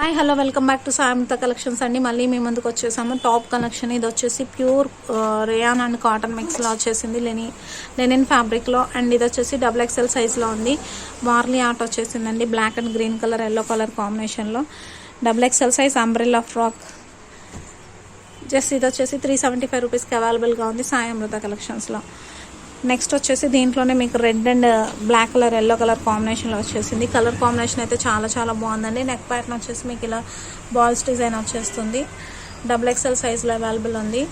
Hi hello welcome back to Sayanta collections అండి. మళ్ళీ మేము ముందుకు వచ్చేసాము. టాప్ కలెక్షన్ ఇది వచ్చేసి ప్యూర్ రేయాన్ అండ్ కాటన్ మిక్స్లో వచ్చేసింది లెని లెనిన్ ఫ్యాబ్రిక్లో. అండ్ ఇది వచ్చేసి డబుల్ ఎక్స్ఎల్ సైజ్లో ఉంది. వార్లీ ఆర్ట్ వచ్చేసిందండి. Black and green colour yellow colour కాంబినేషన్లో double XL size umbrella frock just ఇది వచ్చేసి త్రీ సెవెంటీ ఫైవ్ రూపీస్కి అవైలబుల్గా ఉంది సాయి అమృత కలెక్షన్స్లో. నెక్స్ట్ వచ్చేసి దీంట్లోనే మీకు red and black colour yellow colour కాంబినేషన్లో వచ్చేసింది. కలర్ కాంబినేషన్ అయితే చాలా చాలా బాగుందండి. నెక్ ప్యాటర్న్ వచ్చేసి మీకు ఇలా బాల్స్ డిజైన్ వచ్చేస్తుంది. డబుల్ ఎక్స్ఎల్ సైజులో అవైలబుల్ ఉంది.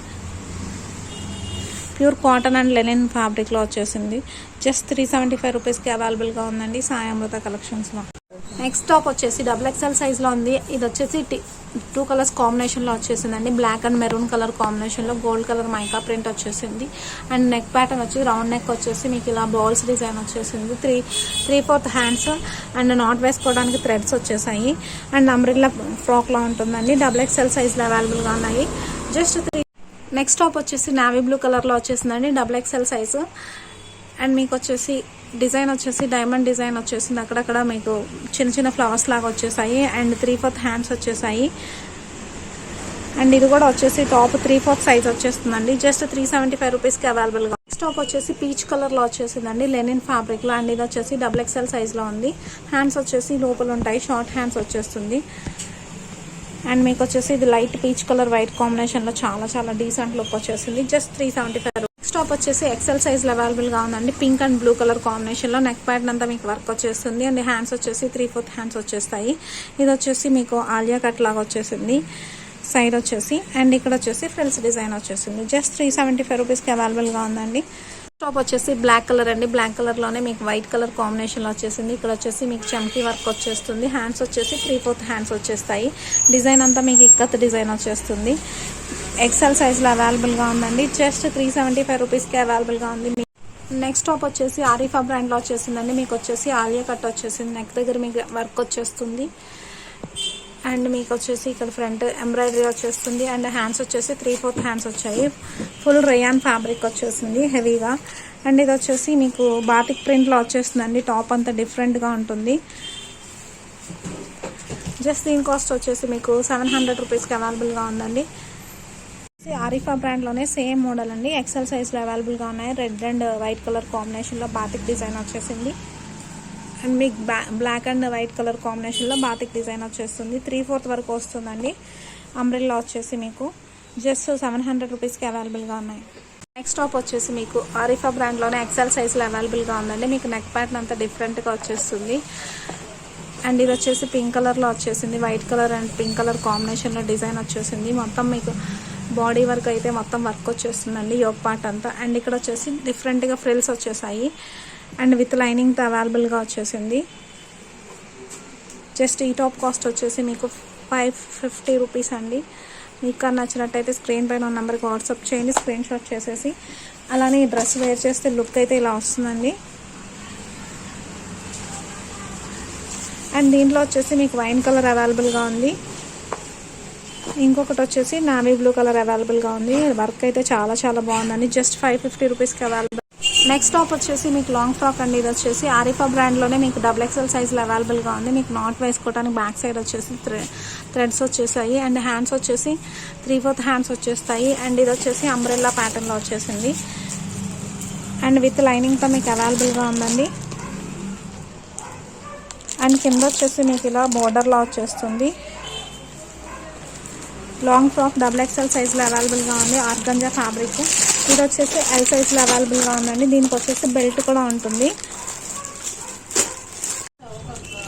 ప్యూర్ కాటన్ అండ్ లెనిన్ ఫ్యాబ్రిక్లో వచ్చేసింది. జస్ట్ త్రీ సెవెంటీ ఫైవ్ రూపీస్కి అవైలబుల్గా ఉందండి. సాయామృత కలెక్షన్స్లో నెక్స్ట్ టాప్ వచ్చేసి డబుల్ ఎక్స్ఎల్ సైజ్లో ఉంది. ఇది వచ్చేసి టూ కలర్స్ కాంబినేషన్లో వచ్చేసిందండి. బ్లాక్ అండ్ మెరూన్ కలర్ కాంబినేషన్లో గోల్డ్ కలర్ మైకా ప్రింట్ వచ్చేసింది. అండ్ నెక్ ప్యాటర్న్ వచ్చి రౌండ్ నెక్ వచ్చేసి మీకు ఇలా బాల్స్ డిజైన్ వచ్చేసింది. Three three fourth hands and knot వేసుకోవడానికి థ్రెడ్స్ వచ్చేసాయి. అండ్ అంబ్రిల్లా ఫ్రాక్లా ఉంటుందండి. డబుల్ ఎక్స్ఎల్ సైజ్లో అవైలబుల్గా ఉన్నాయి. జస్ట్ త్రీ నెక్స్ట్ టాప్ వచ్చేసి నావీ బ్లూ కలర్లో వచ్చేసిందండి. డబుల్ ఎక్స్ఎల్ సైజు అండ్ మీకు వచ్చేసి డిజైన్ వచ్చేసి డైమండ్ డిజైన్ వచ్చేసింది. అక్కడక్కడ మీకు చిన్న చిన్న ఫ్లవర్స్ లాగా వచ్చేసాయి. అండ్ త్రీ ఫోర్త్ హ్యాండ్స్ వచ్చేసాయి. అండ్ ఇది కూడా వచ్చేసి టాప్ త్రీ ఫోర్త్ సైజ్ వచ్చేస్తుందండి జస్ట్ త్రీ సెవెంటీ ఫైవ్ రూపీస్కి అవైలబుల్గా నెక్స్ట్ టాప్ వచ్చేసి పీచ్ కలర్లో వచ్చేసిందండి. లెనిన్ ఫ్యాబ్రిక్లో అండ్ ఇది వచ్చేసి డబుల్ ఎక్స్ఎల్ సైజ్లో ఉంది. హ్యాండ్స్ వచ్చేసి లోపల ఉంటాయి. షార్ట్ హ్యాండ్స్ వచ్చేస్తుంది. అండ్ మీకు వచ్చేసి ఇది లైట్ పీచ్ కలర్ వైట్ కాంబినేషన్లో చాలా చాలా డీసెంట్ లుక్ వచ్చేసింది. Just three seventy five next top వచ్చేసి ఎక్సెల్ సైజ్లో అవైలబుల్గా ఉందండి. పింక్ అండ్ బ్లూ కలర్ కాంబినేషన్లో నెక్ ప్యాటర్న్ అంతా మీకు వర్క్ వచ్చేస్తుంది. అండ్ హ్యాండ్స్ వచ్చేసి త్రీ ఫోర్త్ హ్యాండ్స్ వచ్చేస్తాయి. ఇది వచ్చేసి మీకు ఆలియా కట్ లాగా వచ్చేసింది. సైడ్ వచ్చేసి అండ్ ఇక్కడ వచ్చేసి ఫ్రిల్స్ డిజైన్ వచ్చేసింది. జస్ట్ త్రీ సెవెంటీ ఫైవ్ రూపీస్కి అవైలబుల్గా ఉందండి. టాప్ వచ్చేసి బ్లాక్ కలర్ అండి. బ్లాక్ కలర్లోనే మీకు వైట్ కలర్ కాంబినేషన్లో వచ్చేసింది. ఇక్కడ వచ్చేసి మీకు చమ్కీ వర్క్ వచ్చేస్తుంది. హ్యాండ్స్ వచ్చేసి త్రీ ఫోర్త్ హ్యాండ్స్ వచ్చేస్తాయి. డిజైన్ అంతా మీకు ఇక్కత్ డిజైన్ వచ్చేస్తుంది. ఎక్సెల్ సైజ్లో అవైలబుల్గా ఉందండి. జస్ట్ త్రీ సెవెంటీ ఫైవ్ రూపీస్కి అవైలబుల్గా ఉంది. నెక్స్ట్ టాప్ వచ్చేసి ఆరిఫా బ్రాండ్లో వచ్చేసిందండి. మీకు వచ్చేసి ఆలియా కట్ వచ్చేసింది. నెక్ దగ్గర మీకు వర్క్ వచ్చేస్తుంది. అండ్ మీకు వచ్చేసి ఇక్కడ ఫ్రంట్ ఎంబ్రాయిడరీ వచ్చేస్తుంది. అండ్ హ్యాండ్స్ వచ్చేసి త్రీ ఫోర్త్ హ్యాండ్స్ వచ్చాయి. ఫుల్ రేయాన్ ఫ్యాబ్రిక్ వచ్చేసింది హెవీగా అండ్ ఇది వచ్చేసి మీకు బాటిక్ ప్రింట్లో వచ్చేస్తుందండి. టాప్ అంతా డిఫరెంట్గా ఉంటుంది. జస్ట్ దీని కాస్ట్ వచ్చేసి మీకు సెవెన్ హండ్రెడ్ రూపీస్కి అవైలబుల్గా ఉందండి. ఆరిఫా బ్రాండ్లోనే సేమ్ మోడల్ అండి. ఎక్సెల్ సైజ్లో అవైలబుల్గా ఉన్నాయి. రెడ్ అండ్ వైట్ కలర్ కాంబినేషన్లో బాతిక్ డిజైన్ వచ్చేసింది. అండ్ మీకు బ్లాక్ అండ్ వైట్ కలర్ కాంబినేషన్లో బాతిక్ డిజైన్ వచ్చేస్తుంది. త్రీ ఫోర్త్ వరకు వస్తుందండి. అంబ్రెల్లా వచ్చేసి మీకు జస్ట్ సెవెన్ హండ్రెడ్ రూపీస్కి అవైలబుల్గా ఉన్నాయి. నెక్స్ట్ టాప్ వచ్చేసి మీకు ఆరిఫా బ్రాండ్లోనే ఎక్సెల్ సైజ్లో అవైలబుల్గా ఉందండి. మీకు నెక్ ప్యాటర్న్ అంతా డిఫరెంట్గా వచ్చేస్తుంది. అండ్ ఇది వచ్చేసి పింక్ కలర్లో వచ్చేసింది. White colour and pink colour కాంబినేషన్లో డిజైన్ వచ్చేసింది. మొత్తం మీకు బాడీ వర్క్ అయితే మొత్తం వర్క్ వచ్చేస్తుందండి యోగ్ పార్ట్ అంతా. అండ్ ఇక్కడ వచ్చేసి డిఫరెంట్గా ఫ్రిల్స్ వచ్చేసాయి. అండ్ విత్ లైనింగ్తో అవైలబుల్గా వచ్చేసింది. జస్ట్ ఈ టాప్ కాస్ట్ వచ్చేసి మీకు ఫైవ్ ఫిఫ్టీ రూపీస్ అండి. మీకు కానీ నచ్చినట్టయితే స్క్రీన్ పైన ఉన్న నెంబర్కి వాట్సాప్ చేయండి స్క్రీన్ షాట్ చేసేసి. అలానే ఈ డ్రెస్ వేర్ చేస్తే లుక్ అయితే ఇలా వస్తుందండి. అండ్ దీంట్లో వచ్చేసి మీకు వైన్ కలర్ అవైలబుల్గా ఉంది. ఇంకొకటి వచ్చేసి నావీ బ్లూ కలర్ అవైలబుల్గా ఉంది. వర్క్ అయితే చాలా చాలా బాగుందండి. జస్ట్ ఫైవ్ ఫిఫ్టీ రూపీస్కి అవైలబుల్ నెక్స్ట్ టాప్ వచ్చేసి మీకు లాంగ్ ఫ్రాక్ అండి. ఇది వచ్చేసి ఆరిఫా బ్రాండ్లోనే మీకు డబుల్ ఎక్స్ఎల్ సైజ్లో అవైలబుల్గా ఉంది. మీకు నాట్ వేసుకోవడానికి బ్యాక్ సైడ్ వచ్చేసి థ్రెడ్స్ వచ్చేసాయి. అండ్ హ్యాండ్స్ వచ్చేసి త్రీ ఫోర్త్ హ్యాండ్స్ వచ్చేస్తాయి. అండ్ ఇది వచ్చేసి అంబ్రెల్లా ప్యాటర్న్లో వచ్చేసింది. అండ్ విత్ లైనింగ్తో మీకు అవైలబుల్గా ఉందండి. అండ్ కింద వచ్చేసి మీకు ఇలా బోర్డర్లా వచ్చేస్తుంది. లాంగ్ ఫ్రాక్ డబుల్ ఎక్స్ఎల్ సైజ్లో అవైలబుల్గా ఉంది. ఆర్గంజా ఫ్యాబ్రిక్ ఇది వచ్చేసి ఎల్ సైజ్లో అవైలబుల్గా ఉందండి. దీనికి వచ్చేసి బెల్ట్ కూడా ఉంటుంది.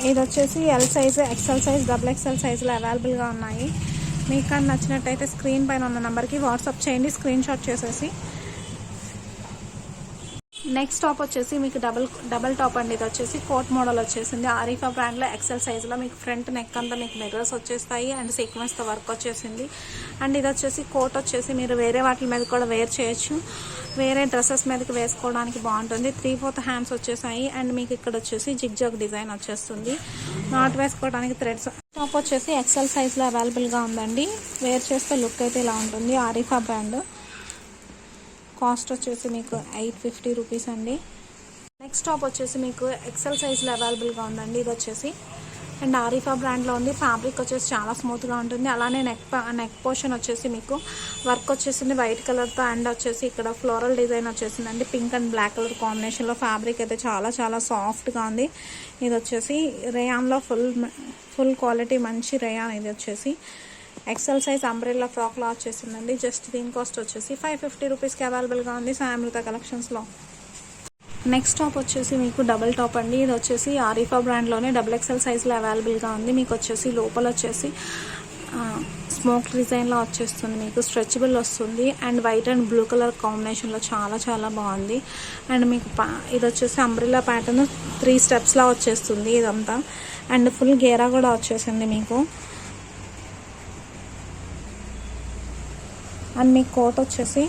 ఇది వచ్చేసి L size XL size double XL సైజ్లో అవైలబుల్గా ఉన్నాయి. మీకు కానీ నచ్చినట్టయితే స్క్రీన్ పైన ఉన్న నెంబర్కి వాట్సాప్ చేయండి. స్క్రీన్ షాట్ చేసేసి నెక్స్ట్ టాప్ వచ్చేసి మీకు డబల్ డబల్ టాప్ అండి. ఇది వచ్చేసి కోట్ మోడల్ వచ్చేసింది. ఆరిఫా బ్రాండ్లో ఎక్సెల్ సైజులో మీకు ఫ్రంట్ నెక్ అంతా మీకు మిర్రర్స్ వచ్చేస్తాయి అండ్ సీక్వెన్స్తో వర్క్ వచ్చేసింది. అండ్ ఇది వచ్చేసి కోట్ వచ్చేసి మీరు వేరే వాటి మీద కూడా వేర్ చేయొచ్చు. వేరే డ్రెస్సెస్ మీదకి వేసుకోవడానికి బాగుంటుంది. త్రీ ఫోర్త్ హ్యాండ్స్ వచ్చేసాయి. అండ్ మీకు ఇక్కడ వచ్చేసి జిగ్ జగ్ డిజైన్ వచ్చేస్తుంది. నాట్ వేసుకోవడానికి థ్రెడ్స్ టాప్ వచ్చేసి ఎక్సెల్ సైజ్లో అవైలబుల్గా ఉందండి. వేర్ చేస్తే లుక్ అయితే ఇలా ఉంటుంది. ఆరిఫా బ్రాండ్ కాస్ట్ వచ్చేసి మీకు ఎయిట్ ఫిఫ్టీ రూపీస్ అండి. నెక్స్ట్ టాప్ వచ్చేసి మీకు ఎక్సెల్ సైజ్లో అవైలబుల్గా ఉందండి. ఇది వచ్చేసి అండ్ ఆరిఫా బ్రాండ్లో ఉంది. ఫ్యాబ్రిక్ వచ్చేసి చాలా స్మూత్గా ఉంటుంది. అలానే నెక్ నెక్ పోర్షన్ వచ్చేసి మీకు వర్క్ వచ్చేసింది వైట్ కలర్తో అండ్ వచ్చేసి ఇక్కడ ఫ్లోరల్ డిజైన్ వచ్చేసిందండి. పింక్ అండ్ బ్లాక్ కలర్ కాంబినేషన్లో ఫ్యాబ్రిక్ అయితే చాలా చాలా సాఫ్ట్గా ఉంది. ఇది వచ్చేసి రేయాన్లో ఫుల్ ఫుల్ క్వాలిటీ మంచి రేయాన్ ఇది వచ్చేసి. ఎక్సెల్ సైజ్ అంబ్రెల్లా ఫ్రాక్లో వచ్చేసిందండి. జస్ట్ దీని కాస్ట్ వచ్చేసి ఫైవ్ ఫిఫ్టీ రూపీస్కి అవైలబుల్గా ఉంది సాయమృత కలెక్షన్స్లో నెక్స్ట్ టాప్ వచ్చేసి మీకు డబుల్ టాప్ అండి. ఇది వచ్చేసి ఆరిఫా బ్రాండ్లోనే డబుల్ ఎక్సెల్ సైజ్లో అవైలబుల్గా ఉంది. మీకు వచ్చేసి లోపల వచ్చేసి స్మోక్ డిజైన్లో వచ్చేస్తుంది మీకు. స్ట్రెచబుల్ వస్తుంది. And white and blue colour కాంబినేషన్లో చాలా చాలా బాగుంది. అండ్ మీకు పా ఇది వచ్చేసి అంబ్రిల్లా ప్యాటర్న్ త్రీ స్టెప్స్లా వచ్చేస్తుంది ఇదంతా. అండ్ ఫుల్ గేరా కూడా వచ్చేసింది మీకు. అండ్ మీకు కోట్ వచ్చేసి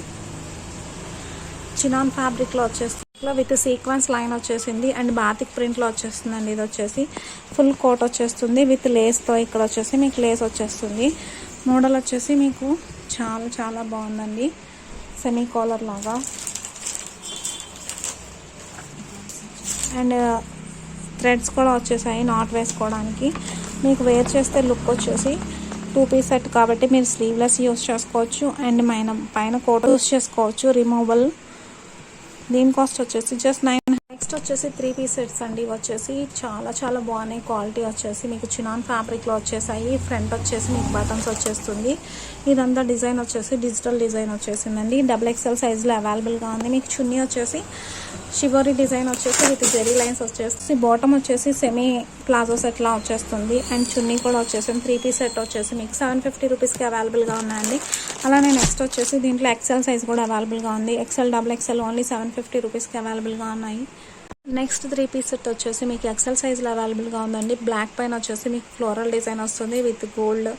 చినాన్ ఫ్యాబ్రిక్లో వచ్చేస్తుంది. విత్ సీక్వెన్స్ లైన్ వచ్చేసింది అండ్ బాతిక్ ప్రింట్లో వచ్చేస్తుందండి ఇది వచ్చేసి. ఫుల్ కోట్ వచ్చేస్తుంది విత్ లేస్తో ఇక్కడ వచ్చేసి మీకు లేస్ వచ్చేస్తుంది. మోడల్ వచ్చేసి మీకు చాలా చాలా బాగుందండి. సెమీ కాలర్ లాగా. అండ్ థ్రెడ్స్ కూడా వచ్చేసాయి నాట్ వేసుకోవడానికి. మీకు వేర్ చేస్తే లుక్ వచ్చేసి టూ పీస్ సెట్ కాబట్టి మీరు స్లీవ్లెస్ యూస్ చేసుకోవచ్చు అండ్ మైన పైన కోట యూస్ చేసుకోవచ్చు రిమూవల్ దీని కాస్ట్ వచ్చేసి జస్ట్ నైన్ నెక్స్ట్ వచ్చేసి త్రీ పీస్ సెట్స్ అండి. వచ్చేసి చాలా చాలా బాగున్నాయి. క్వాలిటీ వచ్చేసి మీకు చినాన్ ఫ్యాబ్రిక్లో వచ్చేసాయి. ఫ్రంట్ వచ్చేసి మీకు బటన్స్ వచ్చేస్తుంది. ఇదంతా డిజైన్ వచ్చేసి డిజిటల్ డిజైన్ వచ్చేసిందండి. డబుల్ ఎక్స్ఎల్ సైజులో అవైలబుల్గా ఉంది. మీకు చున్నీ వచ్చేసి షివరీ డిజైన్ వచ్చేసి విత్ జెరీ లైన్స్ వచ్చేసి బాటమ్ వచ్చేసి సెమీ ప్లాజో సెట్లా వచ్చేస్తుంది. అండ్ చున్నీ కూడా వచ్చేసి త్రీ పీస్ సెట్ వచ్చేసి మీకు సెవెన్ ఫిఫ్టీ రూపీస్కి అవైలబుల్గా ఉన్నాయండి. అలానే నెక్స్ట్ వచ్చేసి దీంట్లో ఎక్సెల్ సైజ్ కూడా అవైలబుల్గా ఉంది. XL double XL only seven fifty రూపీస్కి అవైలబుల్గా ఉన్నాయి. నెక్స్ట్ త్రీ పీస్ సెట్ వచ్చేసి మీకు ఎక్సెల్ సైజ్లో అవైలబుల్గా ఉందండి. బ్లాక్ పైన వచ్చేసి మీకు ఫ్లోరల్ డిజైన్ వస్తుంది. విత్ గోల్డ్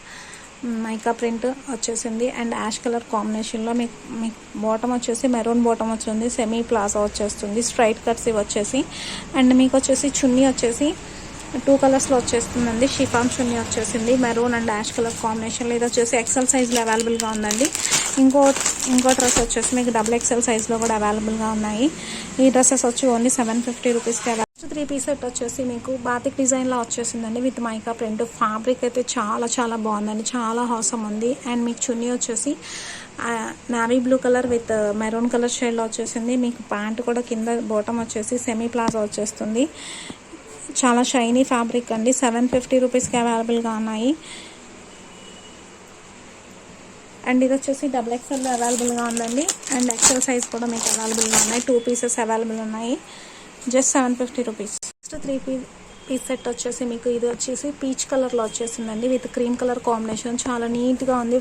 మైకా ప్రింట్ వచ్చేసింది. అండ్ యాష్ కలర్ కాంబినేషన్లో మీకు మీకు బాటమ్ వచ్చేసి మెరూన్ బాటమ్ వచ్చింది సెమీ ప్లాజా వచ్చేస్తుంది స్ట్రైట్ కట్స్ ఇవి వచ్చేసి. అండ్ మీకు వచ్చేసి చున్నీ వచ్చేసి టూ కలర్స్లో వచ్చేస్తుందండి. షిఫామ్ చున్నీ వచ్చేసింది మెరూన్ అండ్ యాష్ కలర్ కాంబినేషన్లో. ఇది వచ్చేసి ఎక్సెల్ సైజ్లో అవైలబుల్గా ఉందండి. ఇంకో ఇంకో డ్రెస్ వచ్చేసి మీకు డబుల్ ఎక్సెల్ సైజ్లో కూడా అవైలబుల్గా ఉన్నాయి. ఈ డ్రెస్సెస్ వచ్చి ఓన్లీ సెవెన్ ఫిఫ్టీ రూపీస్కి త్రీ పీస్ సెట్ వచ్చేసి మీకు బాతిక్ డిజైన్లో వచ్చేసిందండి విత్ మైకా ప్రింట్ ఫ్యాబ్రిక్ అయితే చాలా చాలా బాగుందండి. చాలా హాసం ఉంది. అండ్ మీకు చున్నీ వచ్చేసి navy blue colour with maroon colour షేడ్లో వచ్చేసింది. మీకు ప్యాంట్ కూడా కింద బోటం వచ్చేసి సెమీ ప్లాజా వచ్చేస్తుంది. చాలా షైనీ ఫ్యాబ్రిక్ అండి. సెవెన్ ఫిఫ్టీ రూపీస్కి అవైలబుల్గా ఉన్నాయి. అండ్ ఇది వచ్చేసి డబుల్ ఎక్స్ఎల్ అవైలబుల్గా ఉందండి. అండ్ ఎక్స్ఎల్ సైజ్ కూడా మీకు అవైలబుల్గా ఉన్నాయి. టూ పీసెస్ అవైలబుల్ ఉన్నాయి. Just seven fifty rupees. Next three P piece set వచ్చేసి మీకు ఇది వచ్చేసి పీచ్ కలర్లో వచ్చేసిందండి. విత్ క్రీమ్ కలర్ కాంబినేషన్ చాలా నీట్గా ఉంది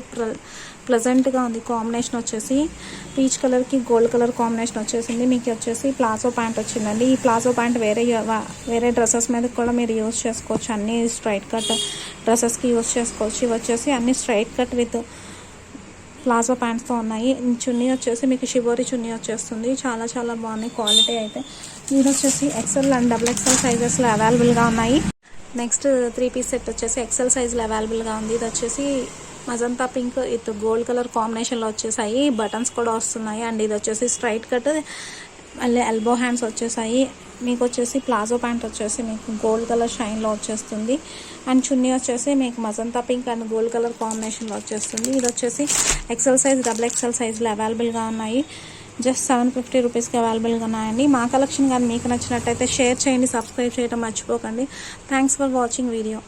ప్లజెంట్గా ఉంది కాంబినేషన్ వచ్చేసి. పీచ్ కలర్కి గోల్డ్ కలర్ కాంబినేషన్ వచ్చేసింది. మీకు వచ్చేసి ప్లాజో ప్యాంట్ వచ్చిందండి. ఈ ప్లాజో ప్యాంట్ వేరే వేరే డ్రెస్సెస్ మీద కూడా మీరు యూజ్ చేసుకోవచ్చు. అన్ని స్ట్రైట్ కట్ డ్రెస్సెస్కి యూజ్ చేసుకోవచ్చు. ఇవి వచ్చేసి అన్ని స్ట్రైట్ కట్ విత్ ప్లాజో ప్యాంట్స్తో ఉన్నాయి. చున్నీ వచ్చేసి మీకు షివోరి చున్నీ వచ్చేస్తుంది. చాలా చాలా బాగున్నాయి. క్వాలిటీ అయితే. ఇది వచ్చేసి ఎక్సెల్ అండ్ డబుల్ ఎక్సెల్ సైజెస్లో అవైలబుల్గా ఉన్నాయి. నెక్స్ట్ త్రీ పీస్ సెట్ వచ్చేసి ఎక్సెల్ సైజ్లో అవైలబుల్గా ఉంది. ఇది వచ్చేసి magenta pink with gold colour కాంబినేషన్లో వచ్చేసాయి. బటన్స్ కూడా వస్తున్నాయి. అండ్ ఇది వచ్చేసి స్ట్రైట్ కట్ మళ్ళీ ఎల్బో హ్యాండ్స్ వచ్చేసాయి. మీకు వచ్చేసి ప్లాజో ప్యాంట్ వచ్చేసి మీకు గోల్డ్ కలర్ షైన్లో వచ్చేస్తుంది. అండ్ చున్నీ వచ్చేసి మీకు magenta pink and gold colour కాంబినేషన్లో వచ్చేస్తుంది. ఇది వచ్చేసి ఎక్సెల్ సైజ్ డబుల్ ఎక్సెల్ సైజులో అవైలబుల్గా ఉన్నాయి. జస్ట్ సెవెన్ ఫిఫ్టీ రూపీస్కి అవైలబుల్గా ఉన్నాయండి. మా కలెక్షన్ కానీ మీకు నచ్చినట్టయితే షేర్ చేయండి సబ్స్క్రైబ్ చేయడం మర్చిపోకండి. Thanks for watching video